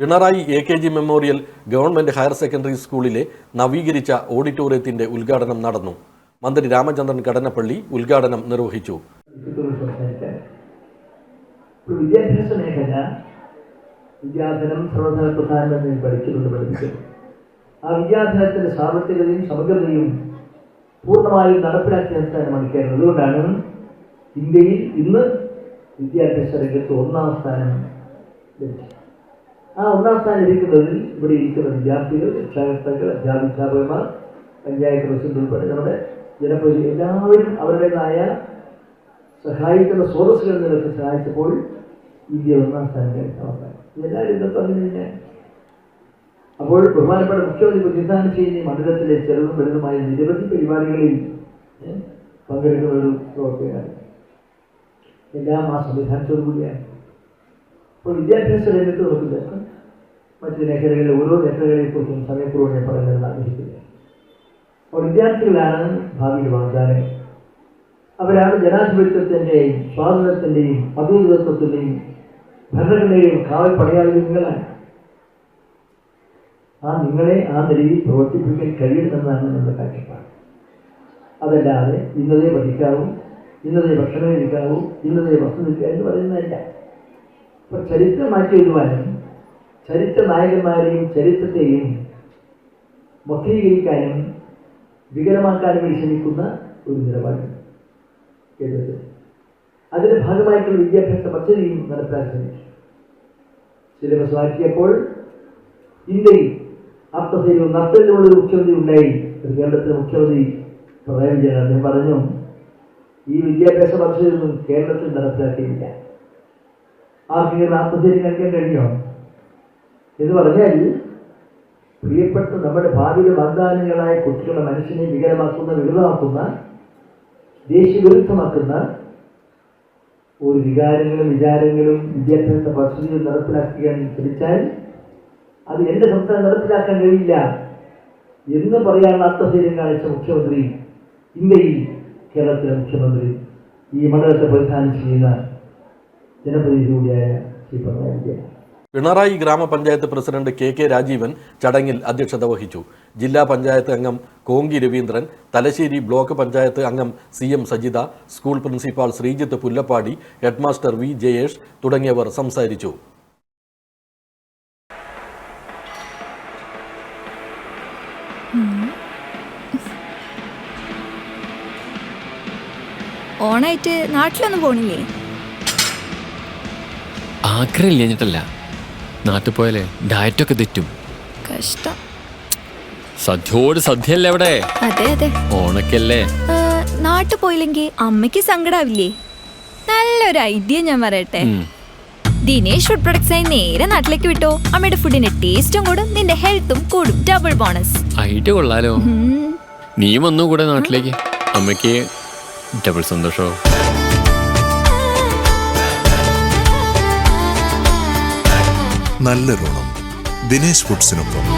Pinarayi A K G memorial government higher secondary സ്കൂളിലെ നവീകരിച്ച ഓഡിറ്റോറിയത്തിന്റെ ഉദ്ഘാടനം നടന്നു. മന്ത്രി രാമചന്ദ്രൻ കടന്നപ്പള്ളി ഉദ്ഘാടനം നിർവഹിച്ചു. വിദ്യാഭ്യാസ മേഖല വിദ്യാധനം സർവധന പ്രധാനമെന്ന് പഠിപ്പിക്കുന്നു ആ വിദ്യാധനത്തിന്റെ സാർവത്രികതയും സമഗ്രതയും പൂർണമായും നടപ്പിലാക്കി നിർത്താനുമാണ് കേരളം. അതുകൊണ്ടാണ് ഇന്ത്യയിൽ ഇന്ന് വിദ്യാഭ്യാസ രംഗത്ത് ഒന്നാം സ്ഥാനം ലഭിച്ചത്. ആ ഒന്നാം സ്ഥാനം ലഭിക്കുന്നതിൽ ഇവിടെ ഇരിക്കുന്ന വിദ്യാർത്ഥികൾ രക്ഷാകർത്താക്കൾ അധ്യാപികാപകന്മാർ പഞ്ചായത്ത് പ്രസിഡന്റ് ഉൾപ്പെടെ നമ്മുടെ ജനപ്രതി എല്ലാവരും അവരുടേതായ സഹായിക്കുന്ന സ്രോതസ്സുകളിൽ നിന്നൊക്കെ സഹായിച്ചപ്പോൾ ഇന്ത്യ ഒന്നാം സ്ഥാനം കൈവരിക്കാൻ ഇതെല്ലാവരും ഇതൊക്കെ അങ്ങനെ തന്നെ അപ്പോൾ ബഹുമാനപ്പെട്ട മുഖ്യമന്ത്രി പ്രതിദാനം ചെയ്യുന്ന മണ്ഡലത്തിലെ ചെറുതും വലുതുമായ നിരവധി പരിപാടികളിൽ പങ്കെടുക്കുന്ന ഒരു പ്രവർത്തകരാണ് എല്ലാം ആ സംവിധാനത്തോടു കൂടിയാണ്. അപ്പോൾ വിദ്യാഭ്യാസ രംഗത്ത് നോക്കുന്നത് മറ്റ് മേഖലകളിലെ ഓരോ മേഖലകളെക്കുറിച്ചും സമയപൂർവം ഞാൻ പറയുന്നത് ആഗ്രഹിക്കുന്നത് അപ്പോൾ വിദ്യാർത്ഥികളാണ് ഭാവിയിൽ വാഗ്ദാനങ്ങൾ അവരാണ് ജനാധിപത്യത്തിന്റെയും സ്വാതന്ത്ര്യത്തിന്റെയും മതേതൃത്വത്തിന്റെയും ഭരണഘടനയുടെയും കാവൽ നിങ്ങളാണ് ആ നിങ്ങളെ ആ നിലയിൽ പ്രവർത്തിപ്പിക്കാൻ കഴിയണമെന്നാണ് നമ്മുടെ കാഴ്ചപ്പാട്. അതല്ലാതെ ഇന്നതേ പഠിക്കാവൂ ഇന്നതേ ഭക്ഷണം കഴിക്കാവൂ ഇന്നതേ വസ്തു നിൽക്കുക എന്ന് പറയുന്നതല്ല. അപ്പം ചരിത്രം മാറ്റി എഴുതുവാനും ചരിത്ര നായകന്മാരെയും ചരിത്രത്തെയും വക്രീകരിക്കാനും വികലമാക്കാനും വേണ്ടി ശ്രമിക്കുന്ന ഒരു നിലപാടുണ്ട് കേരളത്തിൽ. അതിന്റെ ഭാഗമായിട്ടുള്ള വിദ്യാഭ്യാസ പദ്ധതിയും നടത്താൻ ശ്രമിച്ചു. സിലബസ് മാറ്റിയപ്പോൾ ഇന്ത്യയിൽ അർത്ഥശൈലവും നട്ടലിലുള്ള മുഖ്യമന്ത്രി ഉണ്ടായി. കേരളത്തിലെ മുഖ്യമന്ത്രി പിണറായി വിജയൻ അദ്ദേഹം പറഞ്ഞു. ഈ വിദ്യാഭ്യാസ പദ്ധതിയൊന്നും കേരളത്തിൽ നടപ്പിലാക്കിയില്ല. ആർക്കെങ്കിലും ആത്മശൈലി കഴിക്കാൻ കഴിഞ്ഞോ? എന്ന് പറഞ്ഞാൽ പ്രിയപ്പെട്ട നമ്മുടെ ഭാവിയിലെ വാഗ്ദാനങ്ങളായ കുട്ടികളെ മനസ്സിനെ വികലമാക്കുന്ന വികൃതമാക്കുന്ന ദേശീയവിരുദ്ധമാക്കുന്ന ഒരു വികാരങ്ങളും വിചാരങ്ങളും വിദ്യാഭ്യാസ പദ്ധതികൾ നടപ്പിലാക്കാൻ ശ്രമിച്ചാൽ അത് എന്റെ സംസ്ഥാനം നടപ്പിലാക്കാൻ കഴിയില്ല എന്ന് പറയാനുള്ള അർത്ഥശൈര്യം കാണിച്ച മുഖ്യമന്ത്രി ഇന്ത്യയിൽ കേരളത്തിലെ മുഖ്യമന്ത്രി ഈ മണ്ഡലത്തെ പ്രതിദാനം ചെയ്യുന്ന ജനപ്രതിനിധി കൂടിയായ ശ്രീ പിണറായി പിണറായി ഗ്രാമപഞ്ചായത്ത് പ്രസിഡന്റ് കെ കെ രാജീവൻ ചടങ്ങിൽ അധ്യക്ഷത വഹിച്ചു ജില്ലാ പഞ്ചായത്ത് അംഗം കോങ്കി രവീന്ദ്രൻ തലശ്ശേരി ബ്ലോക്ക് പഞ്ചായത്ത് അംഗം C M Sajitha school principal Sreejith Pullappadi headmaster V Jayesh തുടങ്ങിയവർ സംസാരിച്ചു ഓണായിട്ട് നാട്ടിലൊന്നും പോണില്ലേ ആഗ്രഹം ഇല്ലഞ്ഞിട്ടല്ല നാട്ടിൽ പോയാലേ ഡയറ്റൊക്കെ തെറ്റും. കഷ്ടം. സദ്യയോട് സദ്യയല്ലേ അവിടെ? അതെ അതെ. ഓണക്കല്ലേ? ഏ, പോയില്ലെങ്കിൽ അമ്മയ്ക്ക് സങ്കടാവില്ലേ? നല്ലൊരു ഐഡിയ ഞാൻ പറയട്ടെ. ദിനേശ് ഫുഡ് പ്രൊഡക്ട്സായി നേരെ നാട്ടിലേക്ക് വിട്ടോ? അമ്മയുടെ ഫുഡിന്റെ ടേസ്റ്റും കൂടും നിന്റെ ഹെൽത്തും കൂടും. ഡബിൾ ബോണസ് ഐഡിയ കൊള്ളാലോ. നീ വന്നു കൂടെ നാട്ടിലേക്ക്? അമ്മയ്ക്ക് ഡബിൾ സന്തോഷോ? നല്ലൊരോണം ദിനേശ് ഫുഡ്സിനൊപ്പം.